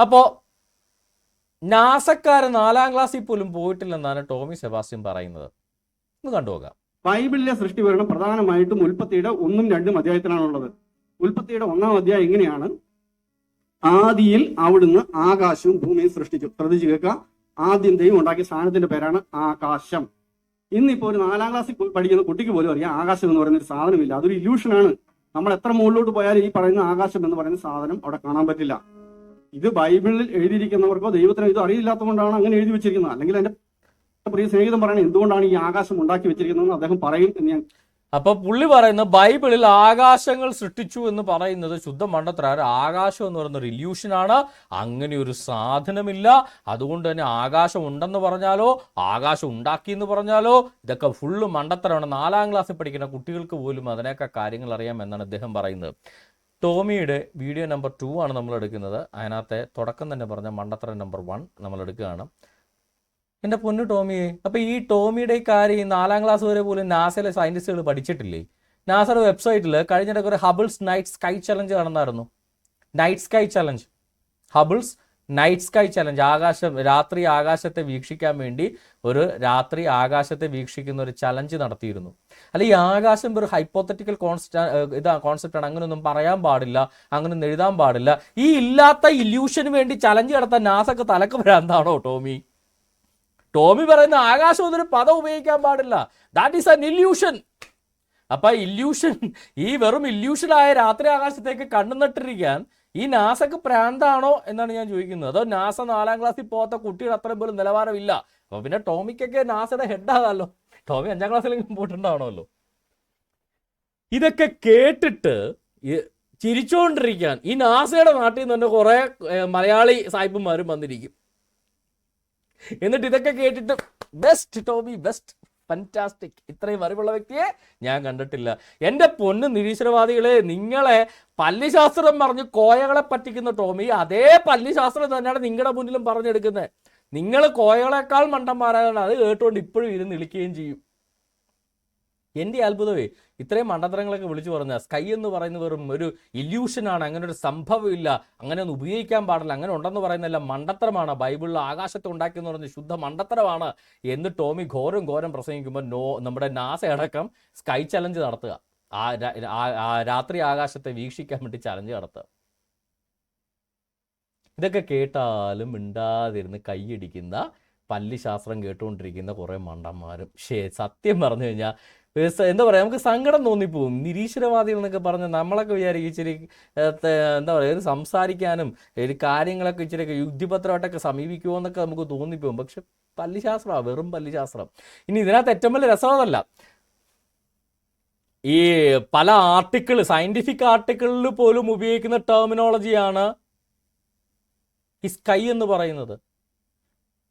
അപ്പോൾ നാസക്കാരൻ നാലാം ക്ലാസ്സിൽ പോലും പോയിട്ടില്ലെന്നാണ് ടോമി സെബാസ്റ്റ്യൻ പറയുന്നത്. ഒന്ന് കണ്ടുപോകാം ബൈബിളിലെ സൃഷ്ടി വിവരണം പ്രധാനമായിട്ടും ഉൽപ്പത്തിയുടെ ഒന്നും രണ്ടും അധ്യായത്തിലാണുള്ളത്. ഉൽപ്പത്തിയുടെ ഒന്നാം അധ്യായം എങ്ങനെയാണ്? ആദിയിൽ അവിടുന്ന് ആകാശവും ഭൂമിയും സൃഷ്ടിച്ചു. ശ്രദ്ധിച്ചു കേൾക്കുക. ആദ്യം ദൈവം ഉണ്ടാക്കിയ സാധനത്തിന്റെ പേരാണ് ആകാശം. ഇന്നിപ്പോ ഒരു നാലാം ക്ലാസ്സിൽ പഠിക്കുന്ന കുട്ടിക്ക് പോലും അറിയാം ആകാശം എന്ന് പറയുന്ന ഒരു സാധനമില്ല. അതൊരു ഇല്യൂഷനാണ് നമ്മൾ എത്ര മുകളിലോട്ട് പോയാലും ഈ പറയുന്ന ആകാശം എന്ന് പറയുന്ന സാധനം അവിടെ കാണാൻ പറ്റില്ല. ഇത് ബൈബിളിൽ എഴുതിയിരിക്കുന്നവർക്കോ ദൈവത്തിനോ ഇത് അറിയില്ലാത്തതുകൊണ്ടാണ് അങ്ങനെ എഴുതി വെച്ചിരിക്കുന്നത്. അല്ലെങ്കിൽ എന്റെ പ്രിയ സ്നേഹിതം പറയണത് എന്തുകൊണ്ടാണ് ഈ ആകാശം ഉണ്ടാക്കി വെച്ചിരിക്കുന്നതെന്ന് അദ്ദേഹം പറയും എന്ന് ഞാൻ അപ്പൊ പുള്ളി പറയുന്ന ബൈബിളിൽ ആകാശങ്ങൾ സൃഷ്ടിച്ചു എന്ന് പറയുന്നത് ശുദ്ധ മണ്ടത്തരാണ് ആകാശം എന്ന് പറയുന്ന ഒരു അങ്ങനെ ഒരു സാധനമില്ല. അതുകൊണ്ട് തന്നെ ആകാശം ഉണ്ടെന്ന് പറഞ്ഞാലോ ആകാശം ഉണ്ടാക്കി എന്ന് പറഞ്ഞാലോ ഇതൊക്കെ ഫുള്ള് മണ്ടത്തരമാണ്. നാലാം ക്ലാസ്സിൽ പഠിക്കുന്ന കുട്ടികൾക്ക് പോലും അതിനൊക്കെ കാര്യങ്ങൾ അറിയാം എന്നാണ് അദ്ദേഹം പറയുന്നത്. ടോമിയുടെ വീഡിയോ നമ്പർ ടു ആണ് നമ്മൾ എടുക്കുന്നത്. അതിനകത്തെ തുടക്കം തന്നെ പറഞ്ഞ മണ്ടത്ര നമ്പർ വൺ നമ്മൾ എടുക്കുകയാണ്. എന്റെ പൊന്നു ടോമി അപ്പോൾ ഈ ടോമിയുടെ കാര്യം നാലാം ക്ലാസ് വരെ പോലും നാസയിലെ സയന്റിസ്റ്റുകൾ പഠിച്ചിട്ടില്ലേ? നാസയുടെ വെബ്സൈറ്റിൽ കഴിഞ്ഞിടയ്ക്ക് ഒരു Hubble's night sky challenge നടന്നായിരുന്നു. Night sky challenge Hubble's night sky challenge ആകാശം രാത്രി ആകാശത്തെ വീക്ഷിക്കാൻ വേണ്ടി ഒരു രാത്രി ആകാശത്തെ വീക്ഷിക്കുന്ന ഒരു ചലഞ്ച് നടത്തിയിരുന്നു. അല്ല ഈ ആകാശം ഒരു ഹൈപ്പോത്തറ്റിക്കൽ കോൺസെപ്റ്റ് ഇതാ കോൺസെപ്റ്റാണ് അങ്ങനെയൊന്നും പറയാൻ പാടില്ല അങ്ങനെയൊന്നും എഴുതാൻ പാടില്ല. ഈ ഇല്ലാത്ത ഇല്യൂഷന് വേണ്ടി ചലഞ്ച് നടത്താൻ നാസക്ക് തലക്ക് വരാന്താണോ ടോമി? ടോമി പറയുന്ന ആകാശം എന്നൊരു പദം ഉപയോഗിക്കാൻ പാടില്ല. ദാറ്റ് ഈസ് അൻ ഇല്യൂഷൻ അപ്പൊ ഇല്യൂഷൻ ഈ വെറും ഇല്യൂഷനായ രാത്രി ആകാശത്തേക്ക് കണ്ണു നട്ടിരിക്കാൻ ഈ നാസക്ക് പ്രാന്താണോ എന്നാണ് ഞാൻ ചോദിക്കുന്നത്. അതോ നാസ നാലാം ക്ലാസ്സിൽ പോകാത്ത കുട്ടിയുടെ അത്രയും പോലും നിലവാരമില്ല. അപ്പൊ പിന്നെ ടോമിക്കൊക്കെ നാസയുടെ ഹെഡാകാമല്ലോ ടോമി അഞ്ചാം ക്ലാസ്സിലെങ്കിലും പോയിട്ടുണ്ടാവണമല്ലോ. ഇതൊക്കെ കേട്ടിട്ട് ചിരിച്ചുകൊണ്ടിരിക്കാൻ ഈ നാസയുടെ നാട്ടിൽ നിന്ന് തന്നെ കുറെ മലയാളി സായിപ്പന്മാരും വന്നിരിക്കും. എന്നിട്ട് ഇതൊക്കെ കേട്ടിട്ട് ബെസ്റ്റ് ടോമി ബെസ്റ്റ് ഫന്റാസ്റ്റിക് ഇത്രയും അറിവുള്ള വ്യക്തിയെ ഞാൻ കണ്ടിട്ടില്ല. എന്റെ പൊന്ന് നിരീശ്വരവാദികളെ നിങ്ങളെ പല്ലിശാസ്ത്രം പറഞ്ഞ് കോയകളെ പറ്റിക്കുന്ന ടോമി അതേ പല്ലിശാസ്ത്രം തന്നെയാണ് നിങ്ങളുടെ മുന്നിലും പറഞ്ഞെടുക്കുന്നത്. നിങ്ങൾ കോയകളെക്കാൾ മണ്ടന്മാരാണ്. അത് കേട്ടുകൊണ്ട് ഇപ്പോഴും ഇരുന്ന് ഇളിക്കുകയും ചെയ്യും. എന്റെ അത്ഭുതമേ ഇത്രയും മണ്ടത്തരങ്ങളൊക്കെ വിളിച്ചു പറഞ്ഞ സ്കൈ എന്ന് പറയുന്ന വെറും ഒരു ഇല്യൂഷനാണ് അങ്ങനെ ഒരു സംഭവമില്ല. അങ്ങനെ ഒന്നും ഉപയോഗിക്കാൻ പാടില്ല. അങ്ങനെ ഉണ്ടെന്ന് പറയുന്നതല്ല മണ്ടത്തരമാണ്. ബൈബിളിൽ ആകാശത്തെ ഉണ്ടാക്കിയെന്ന് പറഞ്ഞ ശുദ്ധ മണ്ടത്തരമാണ് എന്ന് ടോമി ഘോരം ഘോരം പ്രസംഗിക്കുമ്പോൾ നോ നമ്മുടെ നാസ അടക്കം സ്കൈ ചലഞ്ച് നടത്തുക. ആ രാത്രി ആകാശത്തെ വീക്ഷിക്കാൻ വേണ്ടി ചലഞ്ച് നടത്തുക. ഇതൊക്കെ കേട്ടാലും മിണ്ടാതിരുന്ന് കൈയടിക്കുന്ന പല്ലിശാസ്ത്രം കേട്ടുകൊണ്ടിരിക്കുന്ന കുറേ മണ്ടന്മാരും. ശേ സത്യം പറഞ്ഞു കഴിഞ്ഞാൽ എന്താ പറയുക നമുക്ക് സങ്കടം തോന്നിപ്പോവും. നിരീശ്വരവാദികൾ എന്നൊക്കെ പറഞ്ഞ് നമ്മളൊക്കെ വിചാരിക്കും ഇച്ചിരി എന്താ പറയുക ഒരു സംസാരിക്കാനും ഒരു കാര്യങ്ങളൊക്കെ ഇച്ചിരിയൊക്കെ യുക്തിപത്രമായിട്ടൊക്കെ സമീപിക്കുമോ എന്നൊക്കെ നമുക്ക് തോന്നിപ്പോവും. പക്ഷെ പല്ലിശാസ്ത്രമാണ് വെറും പല്ലിശാസ്ത്രം. ഇനി ഇതിനകത്ത് ഏറ്റവും വലിയ രസമതല്ല ഈ പല ആർട്ടിക്കിൾ സയന്റിഫിക് ആർട്ടിക്കിളിൽ പോലും ഉപയോഗിക്കുന്ന ടെർമിനോളജിയാണ് ഈ സ്കൈ എന്ന് പറയുന്നത്.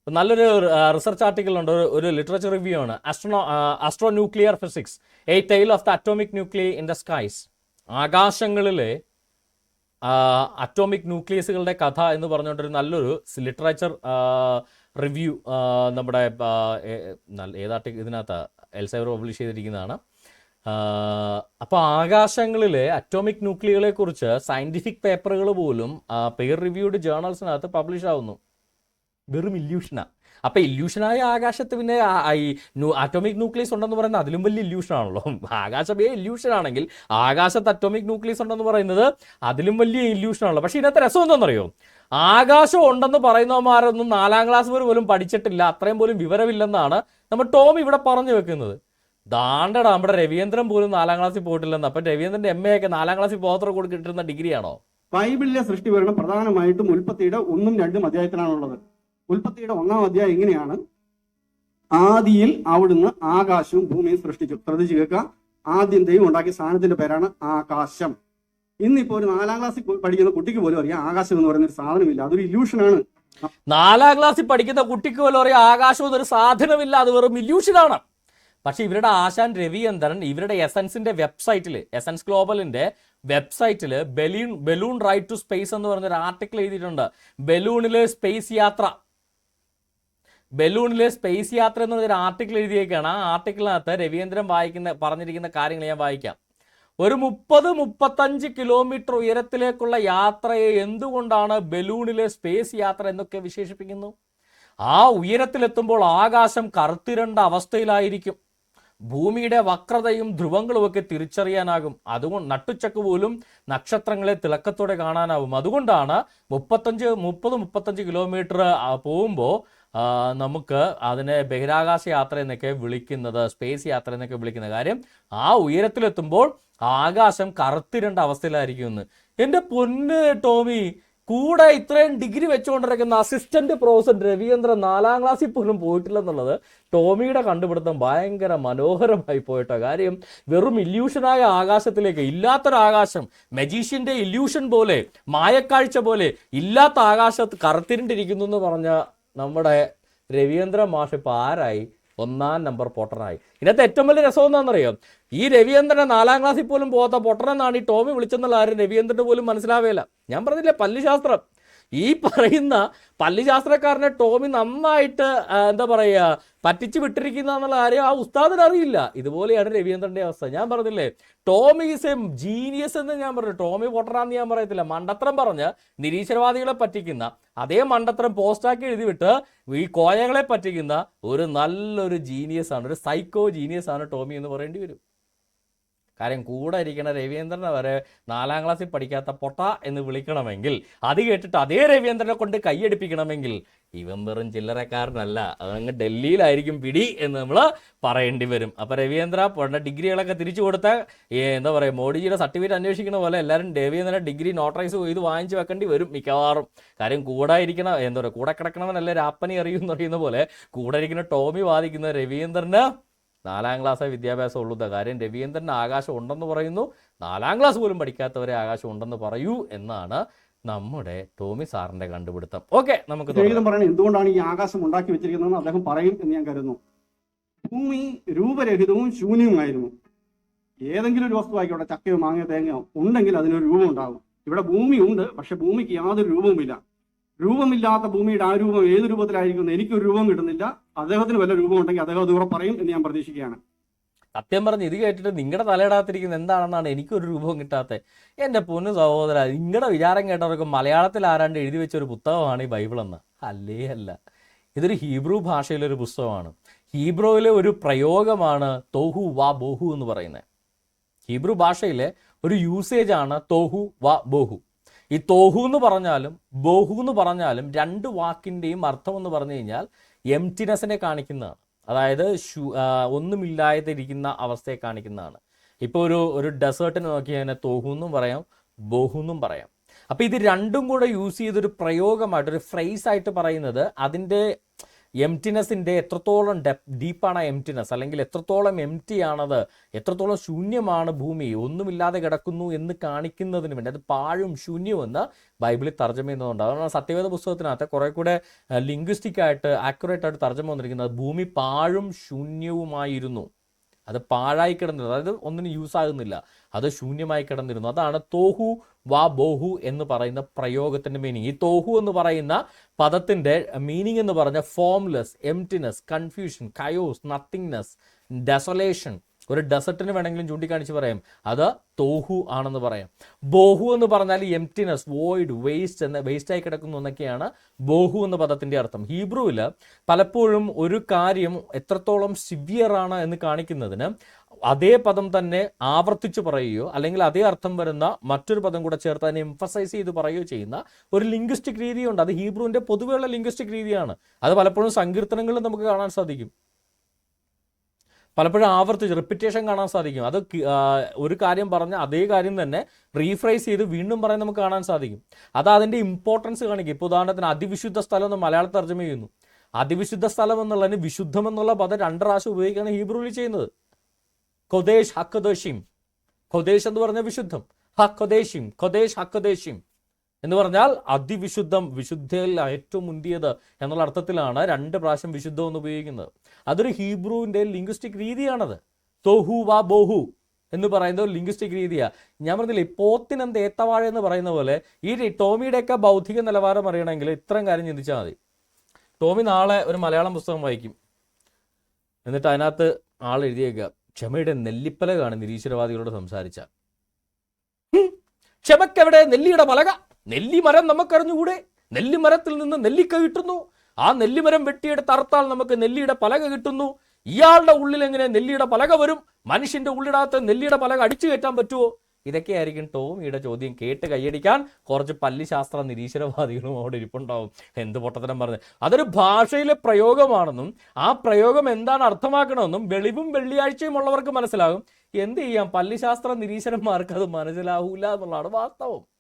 നല്ലൊരു റിസർച്ച് ആർട്ടിക്കിൾ ഉണ്ട്. ഒരു- ലിറ്ററേച്ചർ റിവ്യൂ ആണ്. Astro astro nuclear physics a tale of the atomic nuclei in the skies ആകാശങ്ങളിലെ atomic ന്യൂക്ലിയസുകളുടെ കഥ എന്ന് പറഞ്ഞുകൊണ്ടൊരു നല്ലൊരു ലിറ്ററേച്ചർ റിവ്യൂ നമ്മുടെ ഏതാർട്ടിക് ആർട്ടിക്കിൾ ഇതിനകത്ത് എൽസൈവർ പബ്ലിഷ് ചെയ്തിരിക്കുന്നതാണ്. അപ്പോൾ ആകാശങ്ങളിലെ അറ്റോമിക് ന്യൂക്ലിയകളെ കുറിച്ച് സയന്റിഫിക് പേപ്പറുകൾ പോലും പെയർ റിവ്യൂഡ് ജേർണൽസിനകത്ത് പബ്ലിഷ് ആവുന്നു. വെറും ഇല്യൂഷനാ. അപ്പൊ ഇല്യൂഷനായ ആകാശത്ത് പിന്നെ ഈ അറ്റോമിക് ന്യൂക്ലിയസ് ഉണ്ടെന്ന് പറയുന്നത് അതിലും വലിയ ഇല്യൂഷൻ ആണല്ലോ ആകാശമേ ഇല്യൂഷൻ ആണെങ്കിൽ ആകാശത്ത് അറ്റോമിക് ന്യൂക്ലിയസ് ഉണ്ടെന്ന് പറയുന്നത് അതിലും വലിയ ഇല്യൂഷൻ ആണല്ലോ പക്ഷെ ഇതിനകത്ത് രസം എന്താണെന്നറിയോ? ആകാശം ഉണ്ടെന്ന് പറയുന്നവന്മാരൊന്നും നാലാം ക്ലാസ് വരെ പോലും പഠിച്ചിട്ടില്ല. അത്രയും പോലും വിവരമില്ലെന്നാണ് നമ്മൾ ടോം ഇവിടെ പറഞ്ഞു വെക്കുന്നത്. ദാണ്ടടാ നമ്മുടെ രവീന്ദ്രൻ പോലും നാലാം ക്ലാസ്സിൽ പോയിട്ടില്ലെന്ന്. അപ്പൊ രവീന്ദ്രന്റെ എം എ ഒക്കെ നാലാം ക്ലാസ്സിൽ പോകാത്ര കൂടി കിട്ടുന്ന ഡിഗ്രിയാണോ? ബൈബിളിലെ സൃഷ്ടി വിവരണം പ്രധാനമായിട്ടും ഉൽപ്പത്തിയുടെ ഒന്നും രണ്ടും അധ്യായത്തിലാണുള്ളത്. ഉൽപ്പത്തിയുടെ ഒന്നാം അധ്യായം എങ്ങനെയാണ് ആദിയിൽ അവിടുന്ന് ആകാശവും ഭൂമിയും സൃഷ്ടിച്ചു. ശ്രദ്ധിച്ചു കേൾക്കുക. ആദ്യം ദൈവം ഉണ്ടാക്കിയ സാധനത്തിന്റെ പേരാണ് ആകാശം. ഇന്നിപ്പോ ഒരു നാലാം ക്ലാസ്സിൽ പഠിക്കുന്ന കുട്ടിക്ക് പോലും അറിയാം ആകാശം എന്ന് പറയുന്ന ഒരു സാധനമില്ല. അതൊരു ഇല്യൂഷനാണ്. നാലാം ക്ലാസ്സിൽ പഠിക്കുന്ന കുട്ടിക്ക് പോലും അറിയാം ആകാശം എന്നൊരു സാധനമില്ല. അത് വെറും ഇല്യൂഷനാണ്. പക്ഷെ ഇവരുടെ ആശാൻ രവിചന്ദ്രൻ ഇവരുടെ എസൻസിന്റെ വെബ്സൈറ്റിൽ എസൻസ് ഗ്ലോബലിന്റെ വെബ്സൈറ്റിൽ balloon balloon ride to space എന്ന് പറഞ്ഞൊരു ആർട്ടിക്കിൾ എഴുതിയിട്ടുണ്ട്. ബലൂണിലെ സ്പേസ് യാത്ര. ബലൂണിലെ സ്പേസ് യാത്ര എന്ന് പറഞ്ഞൊരു ആർട്ടിക്കിൾ എഴുതിയേക്കാണ്. ആ ആർട്ടിക്കിളിനകത്ത് രവീന്ദ്രൻ വായിക്കുന്ന പറഞ്ഞിരിക്കുന്ന കാര്യങ്ങൾ ഞാൻ വായിക്കാം. ഒരു മുപ്പത് മുപ്പത്തഞ്ച് കിലോമീറ്റർ ഉയരത്തിലേക്കുള്ള യാത്രയെ എന്തുകൊണ്ടാണ് ബലൂണിലെ സ്പേസ് യാത്ര എന്നൊക്കെ വിശേഷിപ്പിക്കുന്നു? ആ ഉയരത്തിലെത്തുമ്പോൾ ആകാശം കറുത്തിരണ്ട അവസ്ഥയിലായിരിക്കും. ഭൂമിയുടെ വക്രതയും ധ്രുവങ്ങളും ഒക്കെ തിരിച്ചറിയാനാകും. അതുകൊണ്ട് നട്ടുച്ചക്ക് പോലും നക്ഷത്രങ്ങളെ തിളക്കത്തോടെ കാണാനാവും. അതുകൊണ്ടാണ് മുപ്പത്തഞ്ച് മുപ്പത് മുപ്പത്തഞ്ച് കിലോമീറ്റർ പോകുമ്പോൾ നമുക്ക് അതിനെ ബഹിരാകാശ യാത്ര എന്നൊക്കെ വിളിക്കുന്നത് സ്പേസ് യാത്ര എന്നൊക്കെ വിളിക്കുന്ന കാര്യം ആ ഉയരത്തിലെത്തുമ്പോൾ ആകാശം കറുത്തിരണ്ട അവസ്ഥയിലായിരിക്കും എന്ന്. എന്റെ പൊന്ന് ടോമി കൂടെ ഇത്രയും ഡിഗ്രി വെച്ചുകൊണ്ടിരിക്കുന്ന അസിസ്റ്റന്റ് പ്രൊഫസർ രവീന്ദ്രൻ നാലാം ക്ലാസ്സിൽ പോലും പോയിട്ടില്ലെന്നുള്ളത് ടോമിയുടെ കണ്ടുപിടുത്തം ഭയങ്കര മനോഹരമായി പോയിട്ടോ. കാര്യം വെറും ഇല്യൂഷനായ ആകാശത്തിലേക്ക് ഇല്ലാത്തൊരാകാശം മജീഷ്യന്റെ ഇല്യൂഷൻ പോലെ മായക്കാഴ്ച പോലെ ഇല്ലാത്ത ആകാശത്ത് കറുത്തിരിണ്ടിരിക്കുന്നു എന്ന് പറഞ്ഞ നമ്മുടെ രവീന്ദ്ര മാഷ് ഇപ്പൊ ആരായി? ഒന്നാം നമ്പർ പൊട്ടനായി. ഇതിനകത്ത് ഏറ്റവും വലിയ രസം എന്താണെന്നറിയോ? ഈ രവീന്ദ്രനെ നാലാം ക്ലാസ്സിൽ പോലും പോകാത്ത പൊട്ടനെന്നാണ് ഈ ടോമി വിളിച്ചെന്നുള്ള ആരും രവീന്ദ്രന് പോലും മനസ്സിലാവേല. ഞാൻ പറഞ്ഞില്ലേ പല്ലുശാസ്ത്രം ഈ പറയുന്ന പല്ലുശാസ്ത്രക്കാരനെ ടോമി നന്നായിട്ട് എന്താ പറയുക പറ്റിച്ചു വിട്ടിരിക്കുന്ന എന്നുള്ള കാര്യം ആ ഉസ്താദിന് അറിയില്ല. ഇതുപോലെയാണ് രവീന്ദ്രന്റെ അവസ്ഥ. ഞാൻ പറഞ്ഞില്ലേ ടോമി ഈസ് എ ജീനിയസ് എന്ന് ഞാൻ പറഞ്ഞു. ടോമി പൊട്ടറാന്ന് ഞാൻ പറയത്തില്ല. മണ്ടത്രം പറഞ്ഞ് നിരീശ്വരവാദികളെ പറ്റിക്കുന്ന അതേ മണ്ടത്രം പോസ്റ്റാക്കി എഴുതി വിട്ട് ഈ കോയകളെ പറ്റിക്കുന്ന ഒരു നല്ലൊരു ജീനിയസ് ആണ്. ഒരു സൈക്കോ ജീനിയസ് ആണ് ടോമി എന്ന് പറയേണ്ടി വരും. കാര്യം കൂടെ ഇരിക്കുന്ന രവീന്ദ്രനെ വരെ നാലാം ക്ലാസ്സിൽ പഠിക്കാത്ത പൊട്ട എന്ന് വിളിക്കണമെങ്കിൽ അത് കേട്ടിട്ട് അതേ രവീന്ദ്രനെ കൊണ്ട് കൈയടിപ്പിക്കണമെങ്കിൽ ഇവൻ വെറും ചില്ലറക്കാരനല്ല. അതങ്ങ് ഡൽഹിയിലായിരിക്കും പിടി എന്ന് നമ്മൾ പറയേണ്ടി വരും. അപ്പോൾ രവീന്ദ്ര പൊണ്ണ ഡിഗ്രികളൊക്കെ തിരിച്ചു കൊടുത്ത എന്താ പറയുക മോഡിജിയുടെ സർട്ടിഫിക്കറ്റ് അന്വേഷിക്കുന്ന പോലെ എല്ലാവരും രവീന്ദ്രനെ ഡിഗ്രി നോട്ടറൈസ് ചെയ്ത് വാങ്ങിച്ചു വെക്കേണ്ടി വരും മിക്കവാറും. കാര്യം കൂടെ ഇരിക്കണ എന്താ പറയുക കൂടെ കിടക്കണമെന്നല്ല രാപ്പനി അറിയും എന്ന് പറയുന്ന പോലെ കൂടെ ഇരിക്കുന്ന ടോമി വാദിക്കുന്ന രവീന്ദ്രന് നാലാം ക്ലാസ്സേ വിദ്യാഭ്യാസം ഉള്ളൂ കാര്യം രവീന്ദ്രന് ആകാശം ഉണ്ടെന്ന് പറയുന്നു. നാലാം ക്ലാസ് പോലും പഠിക്കാത്തവരെ ആകാശം ഉണ്ടെന്ന് പറയൂ എന്നാണ് നമ്മുടെ ടോമി സാറിന്റെ കണ്ടുപിടുത്തം. ഓക്കെ നമുക്ക് പറയണം എന്തുകൊണ്ടാണ് ഈ ആകാശം ഉണ്ടാക്കി വെച്ചിരിക്കുന്നതെന്ന് അദ്ദേഹം പറയും എന്ന് ഞാൻ കരുതുന്നു. ഭൂമി രൂപരഹിതവും ശൂന്യവുമായിരുന്നു. ഏതെങ്കിലും ഒരു വസ്തു ആയിക്കോട്ടെ ചക്കയോ മാങ്ങയോ തേങ്ങയോ ഉണ്ടെങ്കിൽ അതിനൊരു രൂപം ഉണ്ടാകും. ഇവിടെ ഭൂമി ഉണ്ട് പക്ഷെ ഭൂമിക്ക് യാതൊരു രൂപവുമില്ല. രൂപമില്ലാത്ത ഭൂമിയുടെ ആ രൂപം ഏത് രൂപത്തിലായിരിക്കും എനിക്കൊരു രൂപം കിട്ടുന്നില്ല. അദ്ദേഹത്തിന് വല്ല രൂപം ഉണ്ടെങ്കിൽ അദ്ദേഹം അത് പറയും എന്ന് ഞാൻ പ്രതീക്ഷിക്കുകയാണ്. സത്യം പറഞ്ഞ് ഇത് കേട്ടിട്ട് നിങ്ങളുടെ തലയിടാത്തിരിക്കുന്ന എന്താണെന്നാണ് എനിക്കൊരു രൂപം കിട്ടാത്തത് എന്റെ പൊന്നു സഹോദര നിങ്ങളുടെ വിചാരം കേട്ടവർക്ക് മലയാളത്തിൽ ആരാണ്ട് എഴുതി വെച്ച ഒരു പുസ്തകമാണ് ഈ ബൈബിൾ എന്ന് അല്ലേ അല്ല. ഇതൊരു ഹീബ്രു ഭാഷയിലെ ഒരു പുസ്തകമാണ്. ഹീബ്രോയിലെ ഒരു പ്രയോഗമാണ് തോഹു വാ ബോഹു എന്ന് പറയുന്നത്. ഹീബ്രു ഭാഷയിലെ ഒരു യൂസേജ് ആണ് തോഹു വാ ബോഹു. ഈ തോഹു എന്ന് പറഞ്ഞാലും ബോഹു എന്ന് പറഞ്ഞാലും രണ്ട് വാക്കിന്റെയും അർത്ഥം എന്ന് പറഞ്ഞു കഴിഞ്ഞാൽ എംറ്റിനെസിനെ കാണിക്കുന്നതാണ്. അതായത് ശു- ഒന്നുമില്ലാതിരിക്കുന്ന അവസ്ഥയെ കാണിക്കുന്നതാണ്. ഇപ്പോൾ ഒരു ഒരു ഡെസേർട്ടിനെ നോക്കി അതിനെ തോഹു എന്നും പറയാം ബോഹു എന്നും പറയാം. അപ്പോൾ ഇത് രണ്ടും കൂടെ യൂസ് ചെയ്തൊരു പ്രയോഗമായിട്ട് ഒരു ഫ്രേസ് ആയിട്ട് പറയുന്നത് അതിന്റെ എംറ്റിനെസിന്റെ എത്രത്തോളം ഡെപ് ഡീപ്പാണ് ആ എംറ്റിനെസ് അല്ലെങ്കിൽ എത്രത്തോളം എംറ്റി ആണത് എത്രത്തോളം ശൂന്യമാണ് ഭൂമി ഒന്നുമില്ലാതെ കിടക്കുന്നു എന്ന് കാണിക്കുന്നതിന് വേണ്ടി അത് പാഴും ശൂന്യവും എന്ന് ബൈബിളിൽ തർജമ ചെയ്യുന്നതുകൊണ്ട് അതാണ് സത്യവേദ പുസ്തകത്തിനകത്ത് കുറെ കൂടെ ലിംഗ്വിസ്റ്റിക് ആയിട്ട് ആക്യുറേറ്റ് ആയിട്ട് തർജമ വന്നിരിക്കുന്നത്. ഭൂമി പാഴും ശൂന്യവുമായിരുന്നു. അത് പാഴായി കിടന്നിരുന്നു. അതായത് ഒന്നിനും യൂസ് ആകുന്നില്ല. അത് ശൂന്യമായി കിടന്നിരുന്നു. അതാണ് തോഹു വാ ബോഹു എന്ന് പറയുന്ന പ്രയോഗത്തിന്റെ മീനിങ് ഈ തോഹു എന്ന് പറയുന്ന പദത്തിന്റെ മീനിങ് എന്ന് പറഞ്ഞ formless emptiness confusion chaos nothingness desolation ഒരു ഡെസർട്ടിന് വേണമെങ്കിലും ചൂണ്ടിക്കാണിച്ച് പറയാം. അത് തോഹു ആണെന്ന് പറയാം. ബോഹു എന്ന് പറഞ്ഞാൽ എംറ്റിനെസ് വോയിഡ് വേസ്റ്റ് എന്ന വേസ്റ്റ് ആയി കിടക്കുന്നു എന്നൊക്കെയാണ് ബോഹു എന്ന പദത്തിന്റെ അർത്ഥം. ഹീബ്രുവിൽ പലപ്പോഴും ഒരു കാര്യം എത്രത്തോളം സിവിയർ ആണ് എന്ന് കാണിക്കുന്നതിന് അതേ പദം തന്നെ ആവർത്തിച്ചു പറയുകയോ അല്ലെങ്കിൽ അതേ അർത്ഥം വരുന്ന മറ്റൊരു പദം കൂടെ ചേർത്ത് അതിനെ എംഫസൈസ് ചെയ്ത് പറയുകയോ ചെയ്യുന്ന ഒരു ലിംഗ്വിസ്റ്റിക് രീതിയുണ്ട്. അത് ഹീബ്രുവിന്റെ പൊതുവെയുള്ള ലിംഗ്വിസ്റ്റിക് രീതിയാണ്. അത് പലപ്പോഴും സങ്കീർത്തനങ്ങളിൽ നമുക്ക് കാണാൻ സാധിക്കും. പലപ്പോഴും ആവർത്തിച്ച് റിപ്പിറ്റേഷൻ കാണാൻ സാധിക്കും. അത് ഒരു കാര്യം പറഞ്ഞ അതേ കാര്യം തന്നെ റീഫ്രൈസ് ചെയ്ത് വീണ്ടും പറയാൻ നമുക്ക് കാണാൻ സാധിക്കും. അത് അതിന്റെ ഇമ്പോർട്ടൻസ് കാണിക്കും. ഇപ്പോൾ ഉദാഹരണത്തിന് അതിവിശുദ്ധ സ്ഥലം എന്ന് മലയാളത്തിൽ തർജമ ചെയ്യുന്നു. അതിവിശുദ്ധ സ്ഥലം എന്നുള്ളതിന് വിശുദ്ധം എന്നുള്ള പദം രണ്ട് പ്രാവശ്യം ഉപയോഗിക്കുകയാണ് ഹീബ്രുവിൽ ചെയ്യുന്നത്. കൊദേശ് ഹക്കദേശിം കൊദേശ് എന്ന് പറഞ്ഞ വിശുദ്ധം. ഹക്കദേശിം കൊദേശ് ഹക്കദേശിം എന്ന് പറഞ്ഞാൽ അതിവിശുദ്ധം വിശുദ്ധയിൽ ഏറ്റവും മുന്തിയത് എന്നുള്ള അർത്ഥത്തിലാണ് രണ്ട് പ്രാവശ്യം വിശുദ്ധം എന്ന് ഉപയോഗിക്കുന്നത്. അതൊരു ഹീബ്രുവിന്റെ ലിംഗ്വിസ്റ്റിക് രീതിയാണത്. തോഹു വാ ബോഹു എന്ന് പറയുന്നത് ഒരു ലിംഗ്വിസ്റ്റിക് രീതിയാണ് ഞാൻ പറഞ്ഞില്ലേ പോത്തിനെന്ത് ഏത്തവാഴ എന്ന് പറയുന്ന പോലെ ഈ ടോമിയുടെയൊക്കെ ബൗദ്ധിക നിലവാരം അറിയണമെങ്കിൽ ഇത്രയും കാര്യം ചിന്തിച്ചാൽ മതി. ടോമി നാളെ ഒരു മലയാളം പുസ്തകം വായിക്കും. എന്നിട്ട് അതിനകത്ത് ആൾ എഴുതിയേക്കുക ക്ഷമയുടെ നെല്ലിപ്പലകാണ് നിരീശ്വരവാദികളോട് സംസാരിച്ച ക്ഷമക്കെവിടെ നെല്ലിയുടെ പലക? നെല്ലിമരം നമുക്കറിഞ്ഞുകൂടെ? നെല്ലിമരത്തിൽ നിന്ന് നെല്ലിക്ക കിട്ടുന്നു. ആ നെല്ലിമരം വെട്ടിയെടുത്ത് അറുത്താൽ നമുക്ക് നെല്ലിയുടെ പലക കിട്ടുന്നു. ഇയാളുടെ ഉള്ളിൽ എങ്ങനെ നെല്ലിയുടെ പലക വരും? മനുഷ്യന്റെ ഉള്ളിടകത്ത് നെല്ലിയുടെ പലക അടിച്ചു കയറ്റാൻ പറ്റുമോ ഇതൊക്കെയായിരിക്കും ടോമിയുടെ ചോദ്യം കേട്ട് കൈയടിക്കാൻ കുറച്ച് പല്ലിശാസ്ത്ര നിരീശ്വരവാദികളും അവിടെ ഇരിപ്പുണ്ടാവും. എന്ത് പൊട്ടത്തരം പറഞ്ഞ്. അതൊരു ഭാഷയിലെ പ്രയോഗമാണെന്നും ആ പ്രയോഗം എന്താണ് അർത്ഥമാക്കണമെന്നും വെളിവും വെള്ളിയാഴ്ചയും ഉള്ളവർക്ക് മനസ്സിലാകും. എന്ത് ചെയ്യാം? പല്ലിശാസ്ത്ര നിരീശ്വരന്മാർക്ക് അത് മനസ്സിലാവൂല എന്നുള്ളതാണ് വാസ്തവം.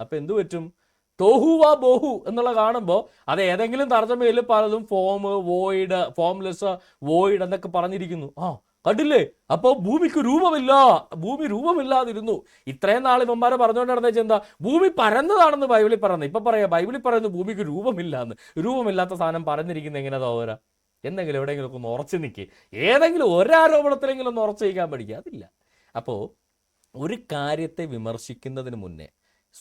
അപ്പൊ എന്തു പറ്റും? തോഹുവ ബോഹു എന്നുള്ള കാണുമ്പോൾ അത് ഏതെങ്കിലും തർജമയിൽ പലതും ഫോം വോയിഡ് ഫോംലെസ് വോയിഡ് എന്നൊക്കെ പറഞ്ഞിരിക്കുന്നു. ആ കണ്ടില്ലേ? അപ്പോൾ ഭൂമിക്ക് രൂപമില്ല. ഭൂമി രൂപമില്ലാതിരുന്നു. ഇത്രയും നാൾ ഇവന്മാരെ പറഞ്ഞുകൊണ്ട് എന്താ? ഭൂമി പരന്നതാണെന്ന് ബൈബിളിൽ പറയുന്നത്. ഇപ്പൊ പറയാം ബൈബിളിൽ പറയുന്നത് ഭൂമിക്ക് രൂപമില്ല എന്ന് രൂപമില്ലാത്ത സാധനം പറഞ്ഞിരിക്കുന്നത് എങ്ങനെ തോര എന്തെങ്കിലും എവിടെയെങ്കിലും ഒക്കെ ഒന്ന് ഉറച്ചു നിൽക്കുക ഏതെങ്കിലും ഒരാരോപണത്തിലെങ്കിലും ഒന്ന് ഉറച്ചു നിൽക്കാൻ പഠിക്കുക അതില്ല. അപ്പോൾ ഒരു കാര്യത്തെ വിമർശിക്കുന്നതിന് മുന്നേ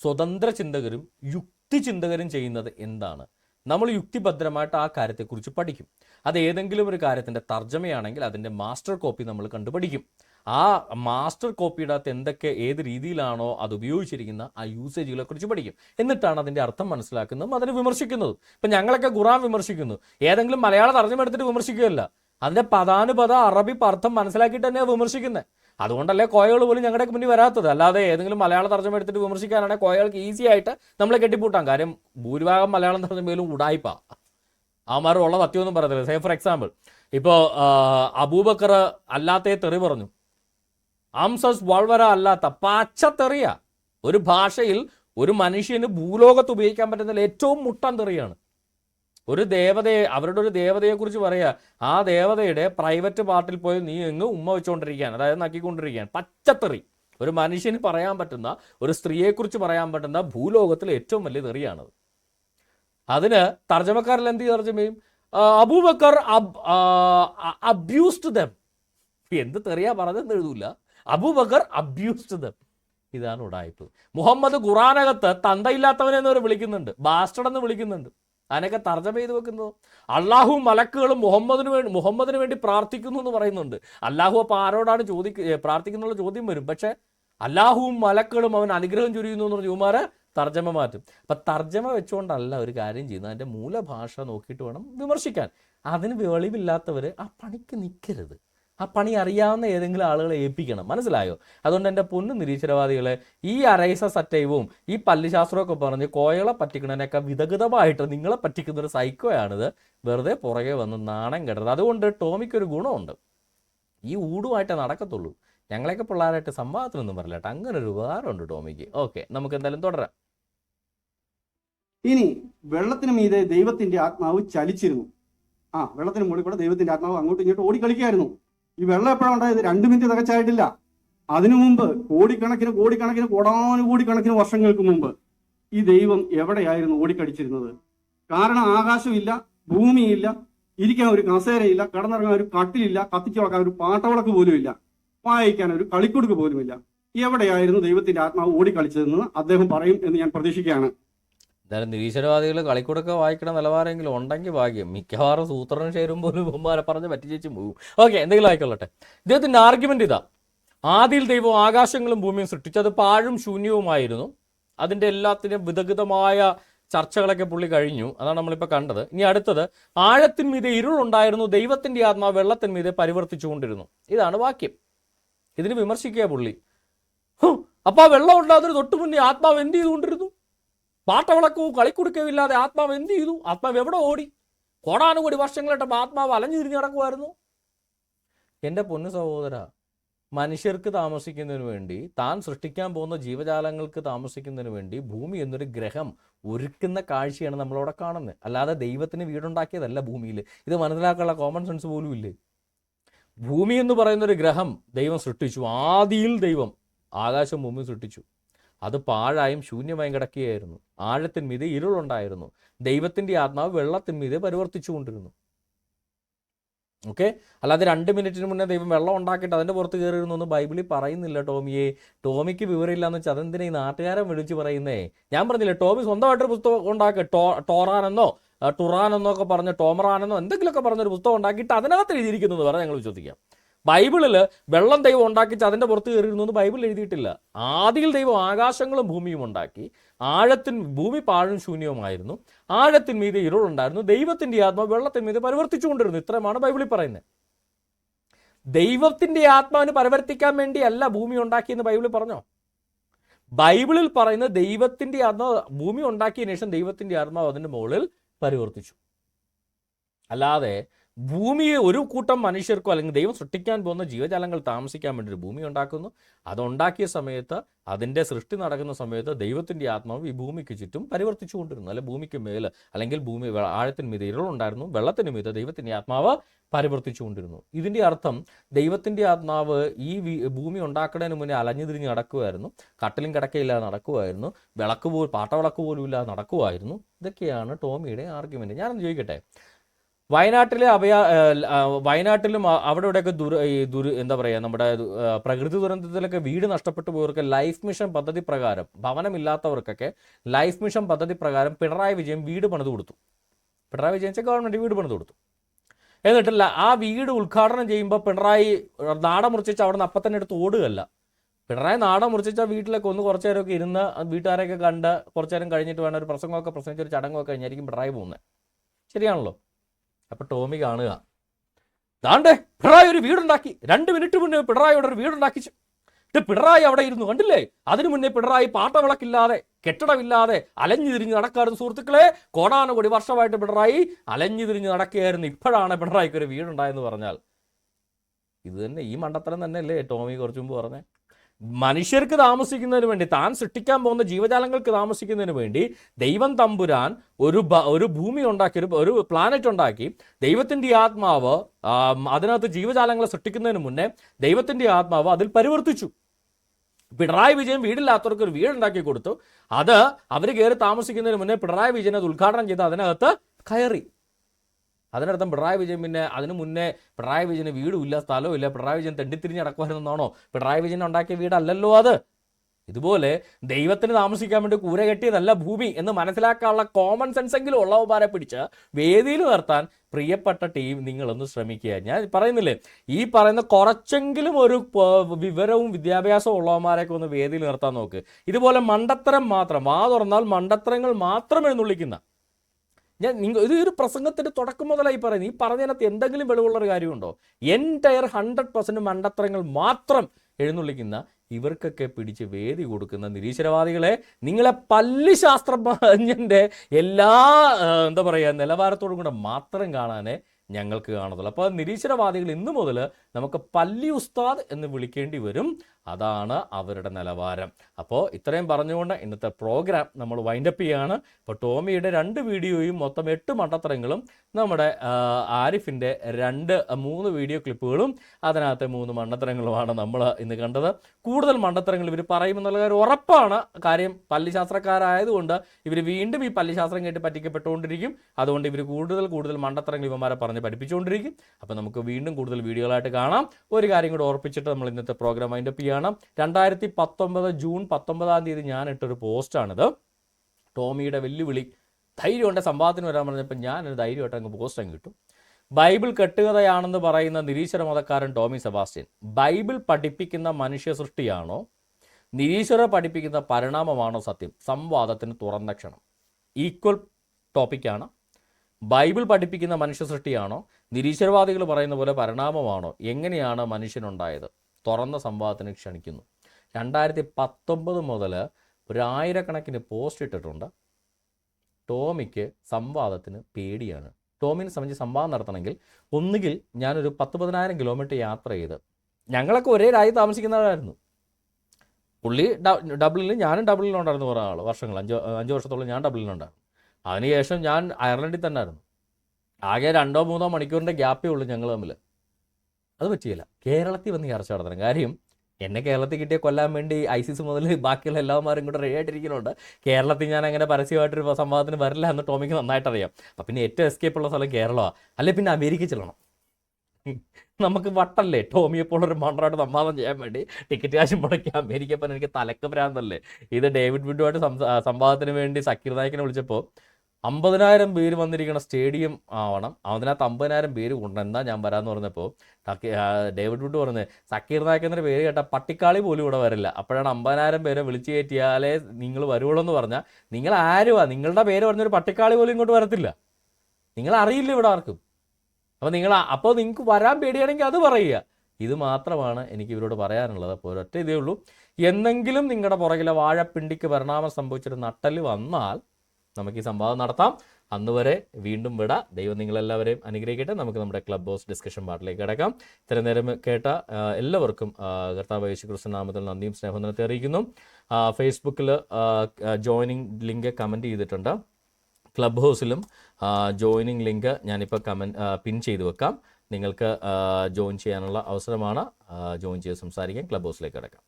സ്വതന്ത്ര ചിന്തകരും യുക്തി ചിന്തകരും ചെയ്യുന്നത് എന്താണ്? നമ്മൾ യുക്തിഭദ്രമായിട്ട് ആ കാര്യത്തെക്കുറിച്ച് പഠിക്കും. അത് ഏതെങ്കിലും ഒരു കാര്യത്തിന്റെ തർജമയാണെങ്കിൽ അതിന്റെ മാസ്റ്റർ കോപ്പി നമ്മൾ കണ്ടു പഠിക്കും. ആ മാസ്റ്റർ കോപ്പിയുടെ അകത്ത് എന്തൊക്കെ ഏത് രീതിയിലാണോ അത് ഉപയോഗിച്ചിരിക്കുന്ന ആ യൂസേജുകളെ കുറിച്ച് പഠിക്കും. എന്നിട്ടാണ് അതിന്റെ അർത്ഥം മനസ്സിലാക്കുന്നതും അതിനെ വിമർശിക്കുന്നതും. ഇപ്പം ഞങ്ങളൊക്കെ ഖുറാൻ വിമർശിക്കുന്നു. ഏതെങ്കിലും മലയാള തർജമ എടുത്തിട്ട് വിമർശിക്കുകയല്ല. അതിന്റെ പദാനുപത അറബി അർത്ഥം മനസ്സിലാക്കിയിട്ട് തന്നെയാണ് വിമർശിക്കുന്നത് അതുകൊണ്ടല്ലേ കോയകൾ പോലും ഞങ്ങളുടെ മുന്നിൽ വരാത്തത്. അല്ലാതെ ഏതെങ്കിലും മലയാള തർജമ എടുത്തിട്ട് വിമർശിക്കാനാണെങ്കിൽ കോയകൾക്ക് ഈസി ആയിട്ട് നമ്മളെ കെട്ടിപ്പൂട്ടാം. കാര്യം ഭൂരിഭാഗം മലയാളം തർജമയിലും ഉടായ്പ അവന്മാർ ഉള്ള സത്യമൊന്നും പറയത്തില്ല. സേ ഫോർ എക്സാമ്പിൾ ഇപ്പോൾ അബൂബക്കർ അല്ലാത്തേ തെറി പറഞ്ഞു. ആംസസ് വൾവര അല്ലാത്ത പച്ചത്തെറിയ ഒരു ഭാഷയിൽ ഒരു മനുഷ്യന് ഭൂലോകത്ത് ഉപയോഗിക്കാൻ പറ്റുന്ന ഏറ്റവും മുട്ടൻ തെറിയാണ്. ഒരു ദേവതയെ അവരുടെ ഒരു ദേവതയെക്കുറിച്ച് പറയുക ആ ദേവതയുടെ പ്രൈവറ്റ് പാർട്ടിൽ പോയി നീ എങ്ങ് ഉമ്മ വെച്ചുകൊണ്ടിരിക്കുകയാണ് അതായത് നക്കിക്കൊണ്ടിരിക്കുകയാണ്. പച്ചത്തെറി. ഒരു മനുഷ്യന് പറയാൻ പറ്റുന്ന ഒരു സ്ത്രീയെക്കുറിച്ച് പറയാൻ പറ്റുന്ന ഭൂലോകത്തിലെ ഏറ്റവും വലിയ തെറിയാണത്. അതിന് തർജമക്കാരിൽ എന്ത് തർജമ ചെയ്യും? അബൂബക്കർ അബ്യൂസ്ഡ് ദം എന്ത് തെറിയാ പറഞ്ഞതെന്ന് എഴുതൂല. അബൂബക്കർ അബ്യൂസ്ഡ് ദം ഇതാണ് ഉടായ്പ്. മുഹമ്മദ് ഖുറാനകത്ത് തന്തയില്ലാത്തവനെ എന്ന് വിളിക്കുന്നുണ്ട്. ബാസ്റ്റഡ് എന്ന് വിളിക്കുന്നുണ്ട്. അതിനൊക്കെ തർജമ ചെയ്ത് വെക്കുന്നത് അള്ളാഹു മലക്കുകളും മുഹമ്മദിന് വേണ്ടി മുഹമ്മദിന് വേണ്ടി പ്രാർത്ഥിക്കുന്നു എന്ന് പറയുന്നുണ്ട്. അള്ളാഹു അപ്പോൾ ആരോടാണ് ചോദിക്ക പ്രാർത്ഥിക്കുന്നുള്ള ചോദ്യം വരും. പക്ഷേ അല്ലാഹുവും മലക്കുകളും അവൻ അനുഗ്രഹം ചൊരിയുന്നു എന്ന് പറഞ്ഞു ചുമാരെ തർജമ മാറ്റും. അപ്പം തർജമ വെച്ചുകൊണ്ടല്ല ഒരു കാര്യം ചെയ്യുന്നത്. അതിന്റെ മൂലഭാഷ നോക്കിയിട്ട് വേണം വിമർശിക്കാൻ. അതിന് വെളിവില്ലാത്തവർ ആ പണിക്ക് നിൽക്കരുത്. ആ പണി അറിയാവുന്ന ഏതെങ്കിലും ആളുകളെ ഏൽപ്പിക്കണം. മനസ്സിലായോ? അതുകൊണ്ട് എന്റെ പൊന്നു നിരീശ്വരവാദികളെ ഈ അരൈസ സറ്റൈവും ഈ പല്ലിശാസ്ത്രമൊക്കെ പറഞ്ഞ് കോയകളെ പറ്റിക്കണതിനൊക്കെ വിദഗ്ധമായിട്ട് നിങ്ങളെ പറ്റിക്കുന്ന ഒരു സൈക്കോയാണിത്. വെറുതെ പുറകെ വന്ന് നാണം കെട്ടത് അതുകൊണ്ട് ടോമിക്കൊരു ഗുണമുണ്ട്. ഈ ഊടുമായിട്ടേ നടക്കത്തുള്ളൂ. ഞങ്ങളെയൊക്കെ പിള്ളേരായിട്ട് സംവാദത്തിനൊന്നും പറയില്ല കേട്ടോ. അങ്ങനെ ഒരു ഉപകാരമുണ്ട് ടോമിക്ക്. ഓക്കെ നമുക്ക് എന്തായാലും തുടരാം. ഇനി വെള്ളത്തിന് മീതെ ദൈവത്തിന്റെ ആത്മാവ് ചലിച്ചിരുന്നു. ആ വെള്ളത്തിന് മുകളിൽ കൂടെ ദൈവത്തിന്റെ ആത്മാവ് അങ്ങോട്ടും ഇങ്ങോട്ടും ഓടിക്കളിക്കായിരുന്നു ഈ വെള്ളം എപ്പോഴാണ് ഉണ്ടായത്? രണ്ട് മിനിറ്റ് തികച്ചായിട്ടില്ല. അതിനു മുമ്പ് കോടിക്കണക്കിന് കോടിക്കണക്കിന് കോടാനുകോടിക്കണക്കിന് വർഷങ്ങൾക്ക് മുമ്പ് ഈ ദൈവം എവിടെയായിരുന്നു ഓടിക്കടിച്ചിരുന്നത്? കാരണം ആകാശമില്ല ഭൂമിയില്ല ഇരിക്കാൻ ഒരു കസേരയില്ല കടന്നിറങ്ങാൻ ഒരു കട്ടിലില്ല കത്തിച്ചു വെക്കാൻ ഒരു പാട്ടവിളക്ക് പോലും ഇല്ല വായിക്കാൻ ഒരു കളിക്കുടുക്ക് പോലുമില്ല. എവിടെയായിരുന്നു ദൈവത്തിന്റെ ആത്മാവ് ഓടിക്കളിച്ചതെന്ന് അദ്ദേഹം പറയും എന്ന് ഞാൻ പ്രതീക്ഷിക്കുകയാണ്. എന്തായാലും നിരീശ്വരവാദികൾ കളിക്കൂടൊക്കെ വായിക്കണ നിലവാരമെങ്കിലും ഉണ്ടെങ്കിൽ ഭാഗ്യം. മിക്കവാറും സൂത്രനും ഷെയറും പോലും ബൊമ്മാരെ പറഞ്ഞ് പറ്റിച്ചേച്ചും പോകും ഓക്കെ എന്തെങ്കിലും ആയിക്കൊള്ളട്ടെ. ഇദ്ദേഹത്തിന്റെ ആർഗ്യുമെന്റ് ഇതാ. ആദിയിൽ ദൈവം ആകാശങ്ങളും ഭൂമിയും സൃഷ്ടിച്ചു. അത് പാഴും ശൂന്യവുമായിരുന്നു. അതിന്റെ എല്ലാത്തിനും വിദഗ്ധമായ ചർച്ചകളൊക്കെ പുള്ളി കഴിഞ്ഞു. അതാണ് നമ്മളിപ്പോൾ കണ്ടത്. ഇനി അടുത്തത് ആഴത്തിന്മീതെ ഇരുളുണ്ടായിരുന്നു ദൈവത്തിന്റെ ആത്മാവ് വെള്ളത്തിന്മീതെ പരിവർത്തിച്ചുകൊണ്ടിരുന്നു. ഇതാണ് വാക്യം. ഇതിന് വിമർശിക്കുക പുള്ളി. അപ്പോൾ അപ്പൊ ആ വെള്ളം ഉണ്ടാകുന്നതിന് തൊട്ട് മുന്നേ ആത്മാവ് എന്ത് ചെയ്തുകൊണ്ടിരുന്നു? പാട്ടവിളക്കവും കളിക്കുടുക്കവും ഇല്ലാതെ ആത്മാവ് എന്ത് ചെയ്തു? ആത്മാവ് എവിടെ ഓടി? കോടാനുകൂടി വർഷങ്ങളായിട്ട് ആത്മാവ് അലഞ്ഞു തിരിഞ്ഞു നടക്കുമായിരുന്നു എന്റെ പൊന്നു സഹോദര മനുഷ്യർക്ക് താമസിക്കുന്നതിന് വേണ്ടി താൻ സൃഷ്ടിക്കാൻ പോകുന്ന ജീവജാലങ്ങൾക്ക് താമസിക്കുന്നതിന് വേണ്ടി ഭൂമി എന്നൊരു ഗ്രഹം ഒരുക്കുന്ന കാഴ്ചയാണ് നമ്മളവിടെ കാണുന്നത്. അല്ലാതെ ദൈവത്തിന് വീടുണ്ടാക്കിയതല്ല ഭൂമിയിൽ. ഇത് മനസ്സിലാക്കാനുള്ള കോമൺ സെൻസ് പോലും ഇല്ലേ? ഭൂമി എന്ന് പറയുന്ന ഒരു ഗ്രഹം ദൈവം സൃഷ്ടിച്ചു. ആദിയിൽ ദൈവം ആകാശം ഭൂമി സൃഷ്ടിച്ചു. അത് പാഴായും ശൂന്യമായും കിടക്കുകയായിരുന്നു. ആഴത്തിന്മീതെ ഇരുളുണ്ടായിരുന്നു. ദൈവത്തിന്റെ ആത്മാവ് വെള്ളത്തിന്മീതെ പരിവർത്തിച്ചുകൊണ്ടിരുന്നു. ഓക്കെ? അല്ലാതെ രണ്ട് മിനിറ്റിന് മുന്നേ ദൈവം വെള്ളം ഉണ്ടാക്കിയിട്ട് അതിന്റെ പുറത്ത് എന്ന് ബൈബിളിൽ പറയുന്നില്ല ടോമിയെ. ടോമിക്ക് വിവരമില്ലാന്ന് വെച്ചാൽ അതെന്തിനാ ഈ നാട്ടുകാരൻ വിളിച്ച് പറയുന്നേ? ഞാൻ പറഞ്ഞില്ലേ ടോമി സ്വന്തമായിട്ടൊരു പുസ്തകം ഉണ്ടാക്കുക ടോ ടോറാനെന്നോ ടുറാനെന്നോ ഒക്കെ പറഞ്ഞ് ടോമറാനെന്നോ എന്തെങ്കിലുമൊക്കെ പറഞ്ഞൊരു പുസ്തകം ഉണ്ടാക്കിയിട്ട് അതിനകത്ത് എഴുതിയിരിക്കുന്നു എന്ന് പറഞ്ഞാൽ ഞങ്ങൾ വിശ്വസിക്കാം. ബൈബിളിൽ വെള്ളം ദൈവം ഉണ്ടാക്കിച്ച് അതിന്റെ പുറത്ത് കയറിയിരുന്നു എന്ന് ബൈബിൾ എഴുതിയിട്ടില്ല. ആദിയിൽ ദൈവം ആകാശങ്ങളും ഭൂമിയും ഉണ്ടാക്കി. ആഴത്തിൻ ഭൂമി പാഴും ശൂന്യവുമായിരുന്നു. ആഴത്തിൻ മീതെ ഇരുളുണ്ടായിരുന്നു. ദൈവത്തിന്റെ ആത്മാവ് വെള്ളത്തിൻ മീതെ പരിവർത്തിച്ചുകൊണ്ടിരുന്നു ഇത്രയുമാണ് ബൈബിളിൽ പറയുന്നത്. ദൈവത്തിന്റെ ആത്മാവിന് പരിവർത്തിക്കാൻ വേണ്ടിയല്ല ഭൂമി ഉണ്ടാക്കിയെന്ന് ബൈബിളിൽ പറഞ്ഞോ? ബൈബിളിൽ പറയുന്ന ദൈവത്തിന്റെ ആത്മാവ് ഭൂമി ഉണ്ടാക്കിയതിനു ശേഷം ദൈവത്തിന്റെ ആത്മാവ് അതിന്റെ മുകളിൽ പരിവർത്തിച്ചു. അല്ലാതെ ഭൂമിയെ ഒരു കൂട്ടം മനുഷ്യർക്കോ അല്ലെങ്കിൽ ദൈവം സൃഷ്ടിക്കാൻ പോകുന്ന ജീവജാലങ്ങൾ താമസിക്കാൻ വേണ്ടി ഒരു ഭൂമി ഉണ്ടാക്കുന്നു. അതുണ്ടാക്കിയ സമയത്ത് അതിന്റെ സൃഷ്ടി നടക്കുന്ന സമയത്ത് ദൈവത്തിന്റെ ആത്മാവ് ഈ ഭൂമിക്ക് ചുറ്റും പരിവർത്തിച്ചു കൊണ്ടിരുന്നു. അല്ലെ ഭൂമിക്ക് മേൽ അല്ലെങ്കിൽ ഭൂമി ആഴത്തിന് മീത് ഇരുളുണ്ടായിരുന്നു വെള്ളത്തിന് മീത് ദൈവത്തിന്റെ ആത്മാവ് പരിവർത്തിച്ചു കൊണ്ടിരുന്നു. ഇതിന്റെ അർത്ഥം ദൈവത്തിന്റെ ആത്മാവ് ഈ ഭൂമി ഉണ്ടാക്കുന്നതിന് മുന്നേ അലഞ്ഞു തിരിഞ്ഞ് നടക്കുമായിരുന്നു കട്ടിലും കിടക്കയില്ലാതെ നടക്കുമായിരുന്നു വിളക്ക് പോലും പാട്ടവിളക്ക് പോലും ഇല്ലാതെ നടക്കുമായിരുന്നു ഇതൊക്കെയാണ് ടോമിയുടെ ആർഗ്യുമെന്റ് ഞാനൊന്ന് ചോദിക്കട്ടെ? വയനാട്ടിലെ അഭയ വയനാട്ടിലും അവിടെ ഇവിടെയൊക്കെ ദുര ഈ ദുര എന്താ പറയുക നമ്മുടെ പ്രകൃതി ദുരന്തത്തിലൊക്കെ വീട് നഷ്ടപ്പെട്ടു പോയവർക്ക് ലൈഫ് മിഷൻ പദ്ധതി പ്രകാരം ഭവനമില്ലാത്തവർക്കൊക്കെ ലൈഫ് മിഷൻ പദ്ധതി പ്രകാരം പിണറായി വിജയൻ വീട് പണിത് കൊടുത്തു. പിണറായി വിജയൻ വെച്ചാൽ ഗവൺമെന്റ് വീട് പണിത് കൊടുത്തു. എന്നിട്ടില്ല ആ വീട് ഉദ്ഘാടനം ചെയ്യുമ്പോൾ പിണറായി നാട മുറിച്ചിച്ച് അവിടെ നിന്ന് അപ്പം തന്നെ എടുത്ത് ഓടുകയല്ല. പിണറായി നാടൻ മുറിച്ചിച്ച് വീട്ടിലൊക്കെ ഒന്ന് കുറച്ചു നേരമൊക്കെ ഇരുന്ന് വീട്ടുകാരെയൊക്കെ കണ്ട് കുറച്ചു നേരം കഴിഞ്ഞിട്ട് വേണം ഒരു പ്രസംഗമൊക്കെ പ്രസംഗിച്ച് ഒരു ചടങ്ങൊക്കെ കഴിഞ്ഞായിരിക്കും പിണറായി പോകുന്നത്. ശരിയാണല്ലോ? അപ്പൊ ടോമി കാണുക. ദാണ്ടേ പിണറായി ഒരു വീടുണ്ടാക്കി. രണ്ട് മിനിറ്റ് മുന്നേ പിണറായി അവിടെ ഒരു വീടുണ്ടാക്കിച്ചു പിണറായി അവിടെ ഇരുന്നു കണ്ടില്ലേ? അതിനു മുന്നേ പിണറായി പാട്ടവിളക്കില്ലാതെ കെട്ടിടമില്ലാതെ അലഞ്ഞു തിരിഞ്ഞ് നടക്കായിരുന്നു. സുഹൃത്തുക്കളെ കോടാനുകൂടി വർഷമായിട്ട് പിണറായി അലഞ്ഞു തിരിഞ്ഞ് നടക്കുകയായിരുന്നു. ഇപ്പോഴാണ് പിണറായിക്ക് ഒരു വീടുണ്ടായെന്ന് പറഞ്ഞാൽ. ഇത് തന്നെ ഈ മണ്ടത്തരം തന്നെയല്ലേ ടോമി കുറച്ചു മുമ്പ് പറഞ്ഞേ? മനുഷ്യർക്ക് താമസിക്കുന്നതിന് വേണ്ടി താൻ സൃഷ്ടിക്കാൻ പോകുന്ന ജീവജാലങ്ങൾക്ക് താമസിക്കുന്നതിന് വേണ്ടി ദൈവം തമ്പുരാൻ ഒരു ഒരു ഭൂമി ഉണ്ടാക്കി ഒരു ഒരു പ്ലാനറ്റ് ഉണ്ടാക്കി ദൈവത്തിന്റെ ആത്മാവ് അതിനകത്ത് ജീവജാലങ്ങളെ സൃഷ്ടിക്കുന്നതിന് മുന്നേ ദൈവത്തിന്റെ ആത്മാവ് അതിൽ പരിവർത്തിച്ചു. പിണറായി വിജയൻ വീടില്ലാത്തവർക്ക് ഒരു വീടുണ്ടാക്കി കൊടുത്തു. അത് അവർ കയറി താമസിക്കുന്നതിന് മുന്നേ പിണറായി വിജയൻ അത് ഉദ്ഘാടനം ചെയ്ത് അതിനകത്ത് കയറി. അതിനർത്ഥം പിണറായി വിജയൻ പിന്നെ അതിന് മുന്നേ പിണറായി വിജയന് വീടും ഇല്ല സ്ഥലവും ഇല്ല. പിണറായി വിജയൻ തെണ്ടിത്തിരിഞ്ഞ് നടക്കുമായിരുന്നാണോ പിണറായി വിജയൻ ഉണ്ടാക്കിയ വീടല്ലല്ലോ അത്. ഇതുപോലെ ദൈവത്തിന് താമസിക്കാൻ വേണ്ടി കൂര കെട്ടിയതല്ല ഭൂമി എന്ന് മനസ്സിലാക്കാനുള്ള കോമൺ സെൻസ് എങ്കിലും ഉള്ളവന്മാരെ പിടിച്ച് വേദിയിൽ നിർത്താൻ പ്രിയപ്പെട്ട ടീം നിങ്ങളൊന്ന് ശ്രമിക്കുക. ഞാൻ പറയുന്നില്ലേ ഈ പറയുന്ന കുറച്ചെങ്കിലും ഒരു വിവരവും വിദ്യാഭ്യാസവും ഉള്ളവന്മാരെയൊക്കെ ഒന്ന് വേദിയിൽ നിർത്താൻ നോക്ക്. ഇതുപോലെ മണ്ടത്തരം മാത്രം വാ തുറന്നാൽ മണ്ടത്തരങ്ങൾ മാത്രം എഴുന്നള്ളിക്കുന്ന ഞാൻ നിങ്ങൾ ഇത് ഒരു പ്രസംഗത്തിന്റെ തുടക്കം മുതലായി പറയുന്നത് ഈ പറഞ്ഞതിനകത്ത് എന്തെങ്കിലും വെളിവുള്ള ഒരു കാര്യമുണ്ടോ? എന്റയർ ഹൺഡ്രഡ് പെർസെന്റ് മണ്ടത്തരങ്ങൾ മാത്രം എഴുന്നള്ളിക്കുന്ന ഇവർക്കൊക്കെ പിടിച്ച് വേദി കൊടുക്കുന്ന നിരീശ്വരവാദികളെ നിങ്ങളെ പല്ല് ശാസ്ത്രജ്ഞന്റെ എല്ലാ എന്താ പറയുക നിലവാരത്തോടും കൂടെ മാത്രം കാണാനേ ഞങ്ങൾക്ക് കാണത്തുള്ളൂ. അപ്പോൾ നിരീശ്വരവാദികൾ ഇന്നു മുതൽ നമുക്ക് പല്ലി ഉസ്താദ് എന്ന് വിളിക്കേണ്ടി വരും. അതാണ് അവരുടെ നിലവാരം. അപ്പോൾ ഇത്രയും പറഞ്ഞുകൊണ്ട് ഇന്നത്തെ പ്രോഗ്രാം നമ്മൾ വൈൻഡപ്പ് ചെയ്യാണ്. ഇപ്പോൾ ടോമിയുടെ രണ്ട് വീഡിയോയും മൊത്തം എട്ട് മണ്ടത്തരങ്ങളും നമ്മുടെ ആരിഫിന്റെ രണ്ട് മൂന്ന് വീഡിയോ ക്ലിപ്പുകളും അതിനകത്തെ മൂന്ന് മണ്ടത്തരങ്ങളുമാണ് നമ്മൾ ഇന്ന് കണ്ടത്. കൂടുതൽ മണ്ടത്തരങ്ങൾ ഇവർ പറയുമെന്നുള്ള കാര്യം ഉറപ്പാണ്. കാര്യം പല്ലിശാസ്ത്രക്കാരായതുകൊണ്ട് ഇവർ വീണ്ടും ഈ പല്ലിശാസ്ത്രം കേട്ട് പറ്റിക്കപ്പെട്ടുകൊണ്ടിരിക്കും. അതുകൊണ്ട് ഇവർ കൂടുതൽ കൂടുതൽ മണ്ടത്തരങ്ങൾ ഇവന്മാരെ പറഞ്ഞ് പഠിപ്പിച്ചുകൊണ്ടിരിക്കും. അപ്പോൾ നമുക്ക് വീണ്ടും കൂടുതൽ വീഡിയോകളായിട്ട് കാണാം. ഒരു കാര്യം കൂടെ ഓർപ്പിച്ചിട്ട് നമ്മൾ ഇന്നത്തെ പ്രോഗ്രാം വൈൻഡപ്പ് ചെയ്യണം. രണ്ടായിരത്തി പത്തൊമ്പത് ജൂൺ പത്തൊമ്പതാം തീയതി ഞാൻ ഇട്ടൊരു പോസ്റ്റാണിത്. ടോമിയുടെ വെല്ലുവിളി ധൈര്യമുണ്ട് സംവാദത്തിന് വരാൻ പറഞ്ഞപ്പോൾ ഞാനൊരു ധൈര്യമായിട്ട് അങ്ങ് പോസ്റ്റ് അങ്ങ് കിട്ടും ബൈബിൾ കെട്ടുകഥയാണെന്ന് പറയുന്ന നിരീശ്വര മതക്കാരൻ ടോമി സെബാസ്റ്റ്യൻ ബൈബിൾ പഠിപ്പിക്കുന്ന മനുഷ്യ സൃഷ്ടിയാണോ? നിരീശ്വര പഠിപ്പിക്കുന്ന പരിണാമമാണോ സത്യം? സംവാദത്തിന് തുറന്ന ക്ഷണം. ഈക്വൽ ടോപ്പിക്കാണ് ബൈബിൾ പഠിപ്പിക്കുന്ന മനുഷ്യ സൃഷ്ടിയാണോ? നിരീശ്വരവാദികൾ പറയുന്ന പോലെ പരിണാമമാണോ? എങ്ങനെയാണ് മനുഷ്യനുണ്ടായത്? തുറന്ന സംവാദത്തിന് ക്ഷണിക്കുന്നു. രണ്ടായിരത്തി പത്തൊമ്പത് മുതൽ ഒരായിരക്കണക്കിന് പോസ്റ്റ് ഇട്ടിട്ടുണ്ട്. ടോമിക്ക് സംവാദത്തിന് പേടിയാണ്. ടോമിനെ സംബന്ധിച്ച് സംവാദം നടത്തണമെങ്കിൽ ഒന്നുകിൽ ഞാനൊരു പത്ത് പതിനായിരം കിലോമീറ്റർ യാത്ര ചെയ്ത് ഞങ്ങളൊക്കെ ഒരേ രാജ്യത്ത് താമസിക്കുന്നവരായിരുന്നു. പുള്ളി ഡ- ഡബ്ലിനിൽ ഞാനും ഡബ്ലിനിലുണ്ടായിരുന്നു കുറേ ആൾ വർഷങ്ങൾ. അഞ്ച് അഞ്ച് വർഷത്തോളം ഞാൻ ഡബ്ലിനിലുണ്ടായിരുന്നു അതിനുശേഷം ഞാൻ അയർലൻഡിൽ തന്നെ ആയിരുന്നു ആകെ രണ്ടോ മൂന്നോ മണിക്കൂറിന്റെ ഗ്യാപ്പേ ഉള്ളൂ ഞങ്ങൾ തമ്മിൽ അത് പറ്റിയില്ല. കേരളത്തിൽ വന്ന് ചർച്ച നടത്തണം. കാര്യം എന്നെ കേരളത്തിൽ കിട്ടിയ കൊല്ലാൻ വേണ്ടി ഐസിസ് മുതൽ ബാക്കിയുള്ള എല്ലാവരും കൂടെ റെഡി ആയിട്ടിരിക്കുന്നുണ്ട്. കേരളത്തിൽ ഞാൻ അങ്ങനെ പരസ്യമായിട്ടൊരു സംവാദത്തിന് വരില്ല എന്ന് ടോമിക്ക് നന്നായിട്ട് അറിയാം. അപ്പം പിന്നെ ഏറ്റവും എസ്കേപ്പ് ഉള്ള സ്ഥലം കേരളമാണ് അല്ലെ പിന്നെ അമേരിക്ക ചെല്ലണം. നമുക്ക് വട്ടല്ലേ? ടോമിയെ പോലൊരു മണ്ടറായിട്ട് സംവാദം ചെയ്യാൻ വേണ്ടി ടിക്കറ്റ് കാശ് മുടക്കി അമേരിക്ക പോകാൻ എനിക്ക് തലക്ക് ഭ്രാന്തല്ലേ ഇത് ഡേവിഡ് വിഡുമായിട്ട് സംവാദത്തിന് വേണ്ടി സക്കീർ നായിക്കിനെ വിളിച്ചപ്പോൾ അമ്പതിനായിരം പേര് വന്നിരിക്കുന്ന സ്റ്റേഡിയം ആവണം. അതിനകത്ത് അമ്പതിനായിരം പേര് കൊണ്ടെന്താ ഞാൻ വരാമെന്ന് പറഞ്ഞപ്പോൾ ഡേവിഡ് വുഡ് പറഞ്ഞത് സക്കീർ നായക് എന്നൊരു പേര് കേട്ടാൽ പട്ടിക്കാളി പോലും ഇവിടെ വരില്ല. അപ്പോഴാണ് അമ്പതിനായിരം പേരെ വിളിച്ചു കയറ്റിയാലേ നിങ്ങൾ വരുവുള്ളൂ എന്ന് പറഞ്ഞാൽ നിങ്ങൾ ആരുവാ? നിങ്ങളുടെ പേര് പറഞ്ഞൊരു പട്ടിക്കാളി പോലും ഇങ്ങോട്ട് വരത്തില്ല. നിങ്ങൾ അറിയില്ല ഇവിടെ ആർക്കും. അപ്പോൾ നിങ്ങൾ അപ്പോൾ നിങ്ങൾക്ക് വരാൻ പേടിയാണെങ്കിൽ അത് പറയുക. ഇത് മാത്രമാണ് എനിക്ക് ഇവരോട് പറയാനുള്ളത്. അപ്പോൾ ഒരൊറ്റ ഇതേ ഉള്ളൂ. എന്നെങ്കിലും നിങ്ങളുടെ പുറകിലെ വാഴപ്പിണ്ടിക്ക് പരിണാമം സംഭവിച്ചൊരു നട്ടൽ വന്നാൽ നമുക്ക് ഈ സംവാദം നടത്താം. അന്ന് വരെ വീണ്ടും വിട. ദൈവം നിങ്ങളെല്ലാവരെയും അനുഗ്രഹിക്കട്ടെ. നമുക്ക് നമ്മുടെ ക്ലബ് ഹൗസ് ഡിസ്കഷൻ പാർട്ടിലേക്ക് കിടക്കാം. ഇത്രയും നേരം കേട്ട എല്ലാവർക്കും കർത്താവ് യേശു ക്രിസ്തു നാമത്തിൽ നന്ദിയും സ്നേഹനത്തെ അറിയിക്കുന്നു. ഫേസ്ബുക്കിൽ ജോയിനിങ് ലിങ്ക് കമന്റ് ചെയ്തിട്ടുണ്ട്. ക്ലബ് ഹൗസിലും ജോയിനിങ് ലിങ്ക് ഞാനിപ്പോൾ കമന്റ് പിൻ ചെയ്ത് വെക്കാം. നിങ്ങൾക്ക് ജോയിൻ ചെയ്യാനുള്ള അവസരമാണ്. ജോയിൻ ചെയ്ത് സംസാരിക്കാൻ ക്ലബ് ഹൗസിലേക്ക് കിടക്കാം.